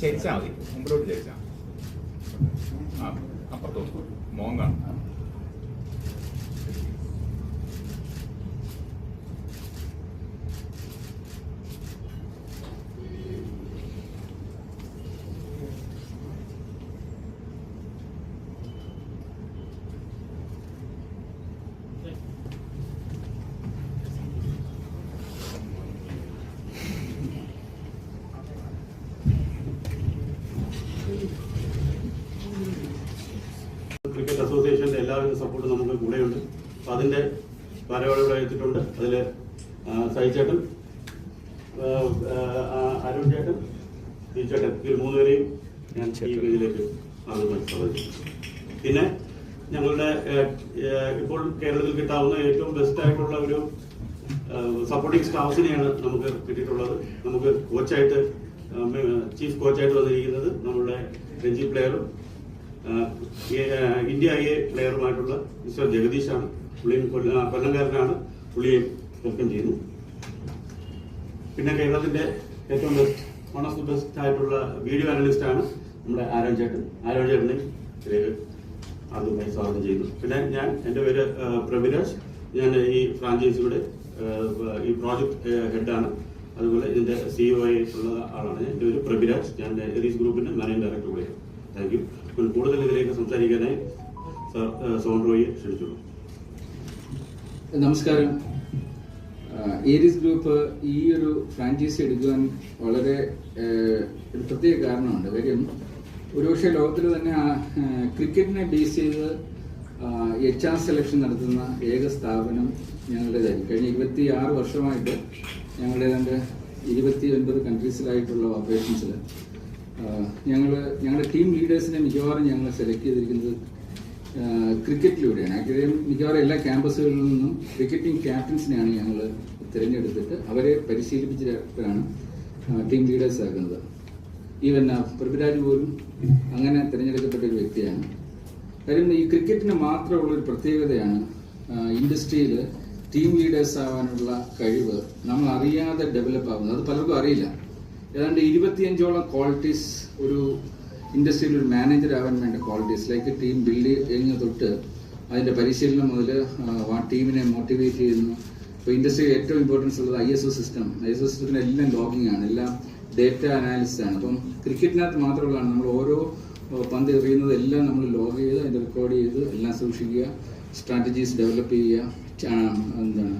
चर्चा आली अमरावती चर्चा ക്രിക്കറ്റ് അസോസിയേഷന്റെ എല്ലാവിധ സപ്പോർട്ടും നമുക്ക് കൂടെയുണ്ട്. അപ്പൊ അതിന്റെ വരവോടെ എത്തിയിട്ടുണ്ട്. അതിൽ സഹിച്ചേട്ടൻ അരുൺ ചേട്ടൻ ഈ ചേട്ടൻ. ഇതിൽ മൂന്നുപേരെയും ഞാൻ ഈ ഇതിലേക്ക് പിന്നെ ഞങ്ങളുടെ ഇപ്പോൾ കേരളത്തിൽ കിട്ടാവുന്ന ഏറ്റവും ബെസ്റ്റ് ആയിട്ടുള്ള ഒരു സപ്പോർട്ടിംഗ് സ്റ്റാഫിനെയാണ് നമുക്ക് കിട്ടിയിട്ടുള്ളത്. നമുക്ക് കോച്ചായിട്ട് ചീഫ് കോച്ചായിട്ട് വന്നിരിക്കുന്നത് നമ്മുടെ രഞ്ജി പ്ലെയറും ഇന്ത്യ എ പ്ലെയറുമായിട്ടുള്ള മിസ്റ്റർ ജഗദീഷാണ്. പുള്ളിയും കൊല്ലംകാരനാണ് പുള്ളിയെ വെൽക്കം ചെയ്യുന്നു. പിന്നെ കേരളത്തിന്റെ ഏറ്റവും best one of the best ആയിട്ടുള്ള വീഡിയോ അനലിസ്റ്റ് ആണ് നമ്മുടെ ആരോൺ ചേട്ടൻ. ആരോൺ ചേട്ടനെ ആദ്യമായി സ്വാഗതം ചെയ്യുന്നു. പിന്നെ ഞാൻ എന്റെ പേര് പ്രഭിരാജ് ഞാൻ ഈ ഫ്രാഞ്ചൈസിയുടെ ഈ പ്രോജക്ട് ഹെഡാണ് അതുപോലെ ഇതിന്റെ സിഇഒ ആയിട്ടുള്ള ആളാണ്. എന്റെ പേര് പ്രഭിരാജ് ഞാൻ ഗ്രൂപ്പിന്റെ മാനേജിംഗ് ഡയറക്ടർ കൂടെയാണ്. താങ്ക് യു കൂടുതൽ ഇതിലേക്ക് സംസാരിക്കാനായി സർ സോൺ റോയിയെ ക്ഷണിച്ചുള്ളൂ. നമസ്കാരം. ഏരിസ് ഗ്രൂപ്പ് ഈ ഒരു ഫ്രാഞ്ചൈസി എടുക്കുവാൻ വളരെ ഒരു പ്രത്യേക കാരണമുണ്ട്. കാര്യം ഒരുപക്ഷെ ലോകത്തിൽ തന്നെ ക്രിക്കറ്റിനെ ബേസ് ചെയ്ത് എച്ച് ആർ സെലക്ഷൻ നടത്തുന്ന ഏക സ്ഥാപനം ഞങ്ങളുടേതായിരിക്കും. കഴിഞ്ഞ ഇരുപത്തി ആറ് വർഷമായിട്ട് ഞങ്ങളുടെ ഏതാണ്ട് ഇരുപത്തി ഒൻപത് കൺട്രീസിലായിട്ടുള്ള ഓപ്പറേഷൻസിൽ ഞങ്ങൾ ഞങ്ങളുടെ ടീം ലീഡേഴ്സിനെ മിക്കവാറും ഞങ്ങൾ സെലക്ട് ചെയ്തിരിക്കുന്നത് ക്രിക്കറ്റിലൂടെയാണ് ആക്ച്വലി മിക്കവാറും എല്ലാ ക്യാമ്പസുകളിൽ നിന്നും ക്രിക്കറ്റിംഗ് ക്യാപ്റ്റൻസിനെയാണ് ഞങ്ങൾ തിരഞ്ഞെടുത്തിട്ട് അവരെ പരിശീലിപ്പിച്ചിട്ടാണ് ടീം ലീഡേഴ്സ് ആക്കുന്നത് ഈവൻ പൃഥ്വിരാജ് പോലും അങ്ങനെ തിരഞ്ഞെടുക്കപ്പെട്ട ഒരു വ്യക്തിയാണ്. കാര്യം ഈ ക്രിക്കറ്റിന് മാത്രമുള്ള ഒരു പ്രത്യേകതയാണ് ഇൻഡസ്ട്രിയിൽ ടീം ലീഡേഴ്സ് ആവാനുള്ള കഴിവ് നമ്മൾ അറിയാതെ ഡെവലപ്പ് ആകുന്നത് അത് പലർക്കും അറിയില്ല. ഏതാണ്ട് ഇരുപത്തിയഞ്ചോളം ക്വാളിറ്റീസ് ഒരു ഇൻഡസ്ട്രിയിൽ ഒരു മാനേജർ ആവാൻ വേണ്ട ക്വാളിറ്റീസ് ലൈക്ക് ടീം ബിൽഡ് ചെയ്യുന്ന തൊട്ട് അതിന്റെ പരിശീലനം മുതൽ ആ ടീമിനെ മോട്ടിവേറ്റ് ചെയ്യുന്നു. ഇപ്പോൾ ഇൻഡസ്ട്രിയിൽ ഏറ്റവും ഇമ്പോർട്ടൻസ് ഉള്ളത് I S O system I S O സിസ്റ്റത്തിന് എല്ലാം ലോഗിംഗ് ആണ് എല്ലാം ഡേറ്റ അനാലിസിസ് ആണ്. അപ്പം ക്രിക്കറ്റിനകത്ത് മാത്രമുള്ളതാണ്. നമ്മൾ ഓരോ പന്ത് എറിയുന്നത് എല്ലാം നമ്മൾ ലോഗ് ചെയ്ത് അതിന്റെ റെക്കോർഡ് ചെയ്ത് എല്ലാം സൂക്ഷിക്കുക സ്ട്രാറ്റജീസ് ഡെവലപ്പ് ചെയ്യുക എന്താണ്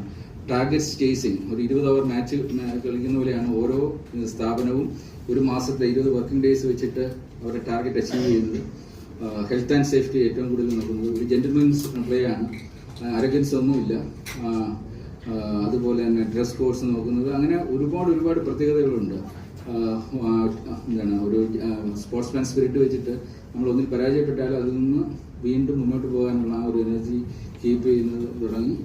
ടാർഗറ്റ്സ് ചേസിങ് ഒരു ഇരുപത് അവർ മാച്ച് കളിക്കുന്ന പോലെയാണ് ഓരോ സ്ഥാപനവും ഒരു മാസത്തെ ഇരുപത് വർക്കിംഗ് ഡേയ്സ് വെച്ചിട്ട് അവരുടെ ടാർഗറ്റ് അച്ചീവ് ചെയ്യുന്നത്. ഹെൽത്ത് ആൻഡ് സേഫ്റ്റി ഏറ്റവും കൂടുതൽ നോക്കുന്നത് ഒരു ജെന്റിൽമെൻസ് പ്ലേ ആണ്. അരഗൻസ് ഒന്നുമില്ല. അതുപോലെ തന്നെ ഡ്രസ് കോഡ്സ് നോക്കുന്നത്. അങ്ങനെ ഒരുപാട് ഒരുപാട് പ്രത്യേകതകളുണ്ട്. എന്താണ് ഒരു സ്പോർട്സ്മാൻ സ്പിരിറ്റ് വെച്ചിട്ട് നമ്മൾ ഒന്നിൽ പരാജയപ്പെട്ടാൽ അതിൽ നിന്ന് വീണ്ടും മുന്നോട്ട് പോകാനുള്ള ആ ഒരു എനർജി കീപ്പ് ചെയ്യുന്നത് തുടങ്ങി.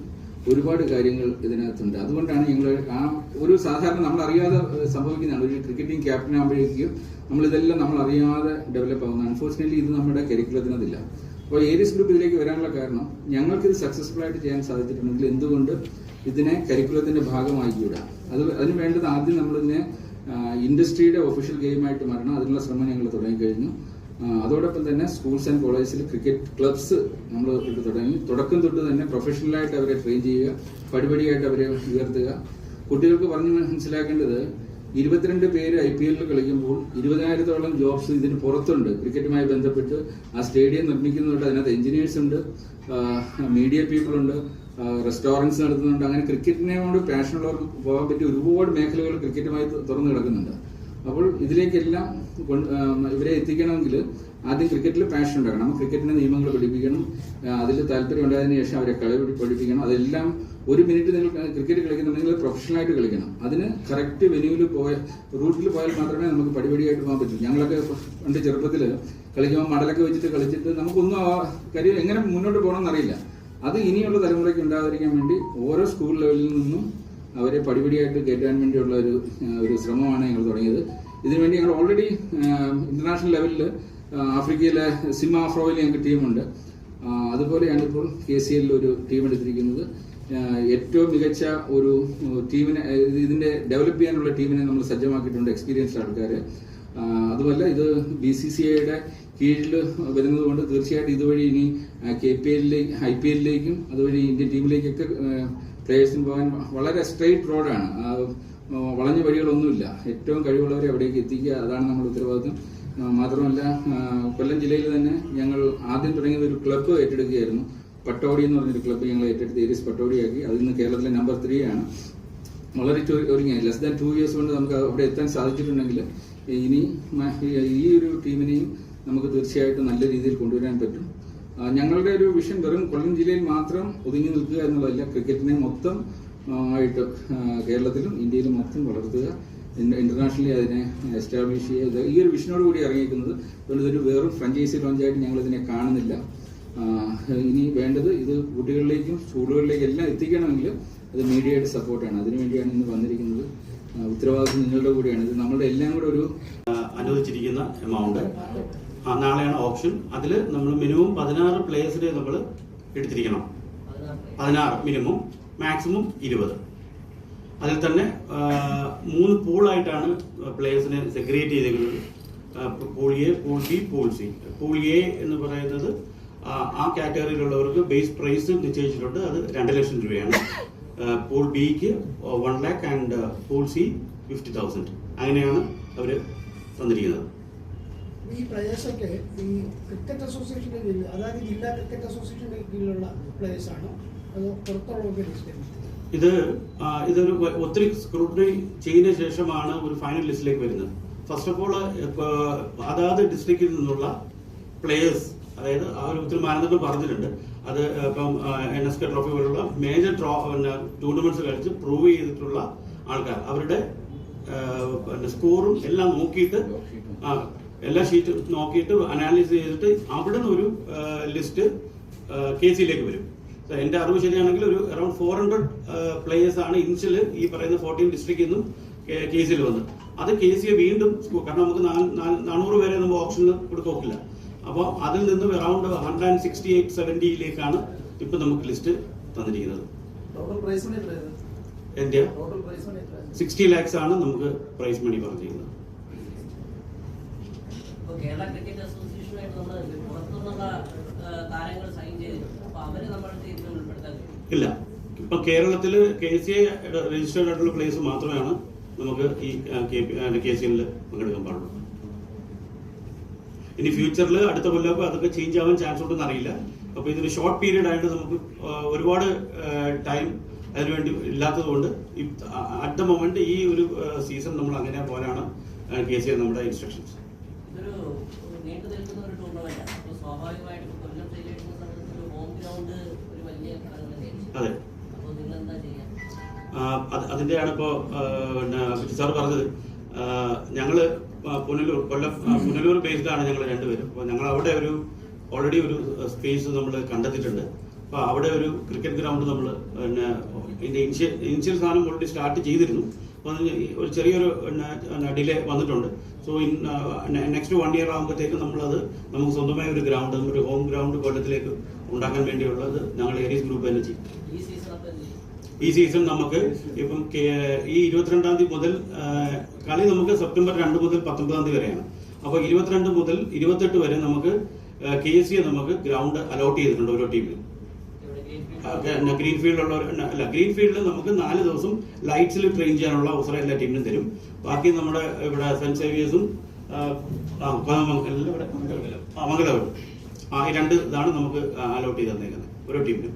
ഒരുപാട് കാര്യങ്ങൾ ഇതിനകത്തുണ്ട്. അതുകൊണ്ടാണ് ഞങ്ങൾ ആ ഒരു സാധാരണ നമ്മൾ അറിയാതെ സംഭവിക്കുന്നതാണ്. ഒരു ക്രിക്കറ്റിംഗ് ക്യാപ്റ്റൻ ആകുമ്പോഴേക്കും നമ്മൾ ഇതെല്ലാം നമ്മൾ അറിയാതെ ഡെവലപ്പ് ആകുന്നത് അൺഫോർച്ചുനേറ്റ്ലി ഇത് നമ്മുടെ കരിക്കുലത്തിനതില്ല അപ്പോൾ ഏരിയസ് ഗ്രൂപ്പ് ഇതിലേക്ക് വരാനുള്ള കാരണം ഞങ്ങൾക്ക് ഇത് സക്സസ്ഫുൾ ആയിട്ട് ചെയ്യാൻ സാധിച്ചിട്ടുണ്ടെങ്കിൽ എന്തുകൊണ്ട് ഇതിനെ കരിക്കുലത്തിന്റെ ഭാഗമാക്കിക്കൂടാ അത് അതിന് വേണ്ടത് ആദ്യം നമ്മളിതിനെ ഇൻഡസ്ട്രിയുടെ ഒഫീഷ്യൽ ഗെയിമായിട്ട് മാറണം അതിനുള്ള ശ്രമം ഞങ്ങൾ തുടങ്ങിക്കഴിഞ്ഞു. ആ, അതോടൊപ്പം തന്നെ സ്കൂൾസ് ആൻഡ് കോളേജസിൽ ക്രിക്കറ്റ് ക്ലബ്സ് നമ്മൾ തുടങ്ങി. തുടക്കം തൊട്ട് തന്നെ പ്രൊഫഷണലായിട്ട് അവരെ ട്രെയിൻ ചെയ്യുക പടിപടിയായിട്ട് അവരെ ഉയർത്തുക. കുട്ടികൾക്ക് പറഞ്ഞ് മനസ്സിലാക്കേണ്ടത് ഇരുപത്തിരണ്ട് പേര് ഐ പി എല്ലിൽ കളിക്കുമ്പോൾ ഇരുപതിനായിരത്തോളം ജോബ്സ് ഇതിന് പുറത്തുണ്ട്. ക്രിക്കറ്റുമായി ബന്ധപ്പെട്ട് ആ സ്റ്റേഡിയം നിർമ്മിക്കുന്നുണ്ട് അതിനകത്ത് എഞ്ചിനീയേഴ്സ് ഉണ്ട് മീഡിയ പീപ്പിൾ ഉണ്ട് റെസ്റ്റോറന്റ്സ് നടത്തുന്നുണ്ട്. അങ്ങനെ ക്രിക്കറ്റിനോട് പാഷനുള്ളവർക്ക് പോകാൻ പറ്റിയ ഒരുപാട് മേഖലകൾ ക്രിക്കറ്റുമായി തുറന്നു കിടക്കുന്നുണ്ട്. അപ്പോൾ ഇതിലേക്കെല്ലാം ഇവരെ എത്തിക്കണമെങ്കിൽ ആദ്യം ക്രിക്കറ്റിൽ പാഷൻ ഉണ്ടാക്കണം. ക്രിക്കറ്റിന്റെ നിയമങ്ങൾ പഠിപ്പിക്കണം. അതിൽ താല്പര്യം ഉണ്ടായതിനു ശേഷം അവരെ കളി പഠിപ്പിക്കണം. അതെല്ലാം ഒരു മിനിറ്റ് നിങ്ങൾ ക്രിക്കറ്റ് കളിക്കുന്നുണ്ടെങ്കിൽ പ്രൊഫഷണലായിട്ട് കളിക്കണം. അതിന് കറക്റ്റ് വെന്യൂവിൽ പോയ റൂട്ടിൽ പോയാൽ മാത്രമേ നമുക്ക് പടിപടിയായിട്ട് പോകാൻ പറ്റൂ. ഞങ്ങളൊക്കെ പണ്ട് ചെറുപ്പത്തിൽ കളിക്കുമ്പോൾ മടലൊക്കെ വെച്ചിട്ട് കളിച്ചിട്ട് നമുക്കൊന്നും ആ കാര്യം എങ്ങനെ മുന്നോട്ട് പോകണമെന്ന് അറിയില്ല അത് ഇനിയുള്ള തലമുറയ്ക്ക് ഉണ്ടാകാതിരിക്കാൻ വേണ്ടി ഓരോ സ്കൂൾ ലെവലിൽ നിന്നും അവരെ പടിപടിയായിട്ട് കയറ്റാൻ വേണ്ടിയുള്ള ഒരു ഒരു ശ്രമമാണ് ഞങ്ങൾ തുടങ്ങിയത്. ഇതിനുവേണ്ടി ഞങ്ങൾ ഓൾറെഡി ഇന്റർനാഷണൽ ലെവലിൽ ആഫ്രിക്കയിലെ സിമ ആഫ്രോയിൽ ഞങ്ങൾക്ക് ടീമുണ്ട്. അതുപോലെ അതുപോലെയാണ് ഇപ്പോൾ കെ സി എല്ലിൽ ഒരു ടീം എടുത്തിരിക്കുന്നത്. ഏറ്റവും മികച്ച ഒരു ടീമിനെ ഇതിന്റെ ഡെവലപ്പ് ചെയ്യാനുള്ള ടീമിനെ നമ്മൾ സജ്ജമാക്കിയിട്ടുണ്ട് എക്സ്പീരിയൻസ്ഡ് ആൾക്കാർ അതുമല്ല ഇത് ബി സി സി ഐയുടെ കീഴിൽ വരുന്നത് കൊണ്ട് തീർച്ചയായിട്ടും ഇതുവഴി ഇനി കെ പി എല്ലിലേക്ക് ഐ പി എല്ലിലേക്കും അതുവഴി ഇന്ത്യൻ ടീമിലേക്കൊക്കെ പ്ലേയേഴ്സിന് പോകാൻ വളരെ സ്ട്രെയിറ്റ് റോഡാണ് വളഞ്ഞ വഴികളൊന്നുമില്ല. ഏറ്റവും കഴിവുള്ളവരെ അവിടേക്ക് എത്തിക്കുക അതാണ് നമ്മുടെ ഉത്തരവാദിത്വം. മാത്രമല്ല കൊല്ലം ജില്ലയിൽ തന്നെ ഞങ്ങൾ ആദ്യം തുടങ്ങിയത് ഒരു ക്ലബ്ബ് ഏറ്റെടുക്കുകയായിരുന്നു. പട്ടോടി എന്ന് പറഞ്ഞൊരു ക്ലബ്ബ് ഞങ്ങൾ ഏറ്റെടുത്ത് ഏരിയസ് പട്ടോടിയാക്കി അതിൽ നിന്ന് കേരളത്തിലെ നമ്പർ ത്രീ ആണ്. വളരെ ഒരുങ്ങി ലെസ് ദാൻ ടു ഇയേഴ്സ് കൊണ്ട് നമുക്ക് അവിടെ എത്താൻ സാധിച്ചിട്ടുണ്ടെങ്കിൽ ഇനി ഈ ഒരു ടീമിനെയും നമുക്ക് തീർച്ചയായിട്ടും നല്ല രീതിയിൽ കൊണ്ടുവരാൻ പറ്റും. ഞങ്ങളുടെ ഒരു വിഷൻ വെറും കൊല്ലം ജില്ലയിൽ മാത്രം ഒതുങ്ങി നിൽക്കുക എന്നുള്ളതല്ല ക്രിക്കറ്റിനെ മൊത്തം ആയിട്ട് കേരളത്തിലും ഇന്ത്യയിലും മൊത്തം വളർത്തുക ഇന്റർനാഷണലി അതിനെ എസ്റ്റാബ്ലിഷ് ചെയ്യുക. ഈ ഒരു വിഷനോട് കൂടി ഇറങ്ങിയിരിക്കുന്നത് അതുകൊണ്ട് ഇതൊരു വെറും ഫ്രഞ്ചൈസി ലോഞ്ചായിട്ട് ഞങ്ങൾ ഇതിനെ കാണുന്നില്ല ഇനി വേണ്ടത് ഇത് കുട്ടികളിലേക്കും സ്കൂളുകളിലേക്കും എല്ലാം എത്തിക്കണമെങ്കിൽ അത് മീഡിയയുടെ സപ്പോർട്ടാണ്. അതിനുവേണ്ടിയാണ് ഇന്ന് വന്നിരിക്കുന്നത്. ഉത്തരവാദിത്വം നിങ്ങളുടെ കൂടിയാണ്. ഇത് നമ്മളുടെ എല്ലാം കൂടെ ഒരു അനുവദിച്ചിരിക്കുന്ന എമൗണ്ട് നാളെയാണ് ഓപ്ഷൻ അതിൽ നമ്മൾ മിനിമം പതിനാറ് പ്ലേയേഴ്സിനെ നമ്മൾ എടുത്തിരിക്കണം. പതിനാറ് മിനിമം മാക്സിമം ഇരുപത്. അതിൽ തന്നെ മൂന്ന് പൂളായിട്ടാണ് പ്ലേയേഴ്സിനെ സെഗ്രിഗേറ്റ് ചെയ്തിരിക്കുന്നത്. Pool A pool B pool C pool A എന്ന് പറയുന്നത് ആ കാറ്റഗറിയിലുള്ളവർക്ക് ബേസ് പ്രൈസ് നിശ്ചയിച്ചിട്ടുണ്ട്. അത് രണ്ട് ലക്ഷം രൂപയാണ്. പൂൾ ബിക്ക് one lakh and pool C fifty thousand അങ്ങനെയാണ് അവർ തന്നിരിക്കുന്നത്. ഈ പ്ലേയേഴ്സൊക്കെ ഈ ക്രിക്കറ്റ് അസോസിയേഷന്റെ കീഴിൽ അതായത് ജില്ലാ ക്രിക്കറ്റ് അസോസിയേഷന്റെ കീഴിലുള്ള പ്ലേയേഴ്സ് ആണോ? അതോ പുറത്തുള്ളവർക്ക് ഇത് ഇതൊരു ഒത്തിരി സ്ക്രൂട്ടറി ചെയ്തതിന് ശേഷമാണ് ഒരു ഫൈനൽ ലിസ്റ്റിലേക്ക് വരുന്നത്. ഫസ്റ്റ് ഓഫ് ഓൾ അതാത് ഡിസ്ട്രിക്റ്റിൽ നിന്നുള്ള പ്ലേയേഴ്സ് അതായത് ആ ഒരു ഒത്തിരി മാനദണ്ഡം പറഞ്ഞിട്ടുണ്ട്. അത് ഇപ്പം എൻ എസ് കെ ട്രോഫി പോലുള്ള മേജർ ട്രോ പിന്നെ ടൂർണമെന്റ്സ് കളിച്ച് പ്രൂവ് ചെയ്തിട്ടുള്ള ആൾക്കാർ. അവരുടെ സ്കോറും എല്ലാം നോക്കിയിട്ട് എല്ലാ ഷീറ്റും നോക്കിയിട്ട് അനാലിസിസ് ചെയ്തിട്ട് അവിടെ നിന്ന് ഒരു ലിസ്റ്റ് കെ സിയിലേക്ക് വരും. എന്റെ അറിവ് ശരിയാണെങ്കിൽ ഒരു അറൌണ്ട് ഫോർ ഹൺഡ്രഡ് പ്ലേയേഴ്സ് ആണ് ഇനിഷ്യൽ ഈ പറയുന്ന ഫോർട്ടീൻ ഡിസ്ട്രിക്റ്റിൽ നിന്നും കെ സിയിൽ വന്നത്. അത് കെ സിയെ വീണ്ടും കാരണം നമുക്ക് നാനൂറ് പേരെ നമ്മൾ ഓപ്ഷന് കൊടുക്കില്ല അപ്പോൾ അതിൽ നിന്നും around hundred and sixty eight സെവന്റിയിലേക്കാണ് ഇപ്പം നമുക്ക് ലിസ്റ്റ് തന്നിരിക്കുന്നത്. എന്റെ സിക്സ്റ്റി ലാക്സ് ആണ് നമുക്ക് പ്രൈസ് മണി പറഞ്ഞിരിക്കുന്നത്. ഇപ്പൊ കേരള ക്രിക്കറ്റ് അസോസിയേഷനുമായിട്ട് നമ്മൾ പുറത്തുനിന്നുള്ള താരങ്ങൾ സൈൻ ചെയ്തിട്ടുണ്ട് അപ്പൊ അവർ നമ്മൾ ഉൾപ്പെടുത്താൻ ഇല്ല. ഇപ്പൊ കേരളത്തിൽ കെ സി ഐ രജിസ്റ്റേർഡ് ആയിട്ടുള്ള പ്ലേസ് മാത്രമാണ് നമുക്ക് ഈ കെ സി എല്ലിൽ പങ്കെടുക്കാൻ പാടുള്ളൂ. ഇനി ഫ്യൂച്ചറിൽ അടുത്ത കൊല്ലമൊക്കെ അതൊക്കെ ചേഞ്ച് ആവാൻ ചാൻസ് ഉണ്ടെന്ന് അറിയില്ല. അപ്പൊ ഇതൊരു ഷോർട്ട് പീരീഡ് ആയിട്ട് നമുക്ക് ഒരുപാട് ടൈം അതിനുവേണ്ടി ഇല്ലാത്തത് കൊണ്ട് അറ്റ് ദ മൊമെന്റ് ഈ ഒരു സീസൺ നമ്മൾ അങ്ങനെ പോലാണ് കെ സി എ നമ്മുടെ ഇൻസ്ട്രക്ഷൻസ് ഇതൊരു നീണ്ടു നിൽക്കുന്ന ഒരു സ്വാഭാവികമായിട്ടും കൊല്ലം ഹോം ഗ്രൗണ്ട് ഒരു വലിയ അതെ. അപ്പോൾ നിങ്ങൾ എന്താ ചെയ്യാൻ ആ, അത് അതിന്റെയാണ് ഇപ്പോ പിന്നെ സാർ പറഞ്ഞത്. ഞങ്ങൾ പുനലൂർ കൊല്ലം പുനലൂർ ബേസ്ഡ് ആണ് ഞങ്ങൾ രണ്ടുപേരും. അപ്പോൾ ഞങ്ങൾ അവിടെ ഒരു ഓൾറെഡി ഒരു സ്പേസ് നമ്മൾ കണ്ടെത്തിയിട്ടുണ്ട്. അപ്പോൾ അവിടെ ഒരു ക്രിക്കറ്റ് ഗ്രൗണ്ട് നമ്മൾ പിന്നെ ഇതിന്റെ ഇനിഷ്യൽ ഇനിഷ്യൽ സാധനം ഓൾറെഡി സ്റ്റാർട്ട് ചെയ്തിരുന്നു. ഒരു ചെറിയൊരു ഡിലേ വന്നിട്ടുണ്ട്. So in next one year ആകുമ്പോഴത്തേക്കും നമ്മളത് നമുക്ക് സ്വന്തമായ ഒരു ഗ്രൗണ്ട് ഒരു ഹോം ഗ്രൗണ്ട് കൊല്ലത്തിലേക്ക് ഉണ്ടാക്കാൻ വേണ്ടിയുള്ളത് ഞങ്ങൾ ഏരീസ് ഗ്രൂപ്പ് തന്നെ ചെയ്യും. ഈ സീസൺ നമുക്ക് ഇപ്പം ഈ ഇരുപത്തിരണ്ടാം തീയതി മുതൽ കളി നമുക്ക് സെപ്റ്റംബർ രണ്ട് മുതൽ പത്തൊമ്പതാം തീയതി വരെയാണ്. അപ്പോൾ ഇരുപത്തിരണ്ട് മുതൽ ഇരുപത്തെട്ട് വരെ നമുക്ക് കെ എസ് നമുക്ക് ഗ്രൗണ്ട് അലോട്ട് ചെയ്തിട്ടുണ്ട് ഓരോ ടീമിനും ഇവിടെ ഗ്രീൻ ഗ്രീൻ ഫീൽഡ് അല്ല ഗ്രീൻ ഫീൽഡിൽ നമുക്ക് നാല് ദിവസം ലൈറ്റ്സിൽ ട്രെയിൻ ചെയ്യാനുള്ള അവസരം എല്ലാ ടീമിനും തരും. ബാക്കി നമ്മുടെ ഇവിടെ സെന്റ് സേവിയേഴ്സും മംഗലവരും ആ, രണ്ട് ഇതാണ് നമുക്ക് അലോട്ട് ചെയ്ത് തന്നേക്കുന്നത്. ഓരോ ടീമിനും.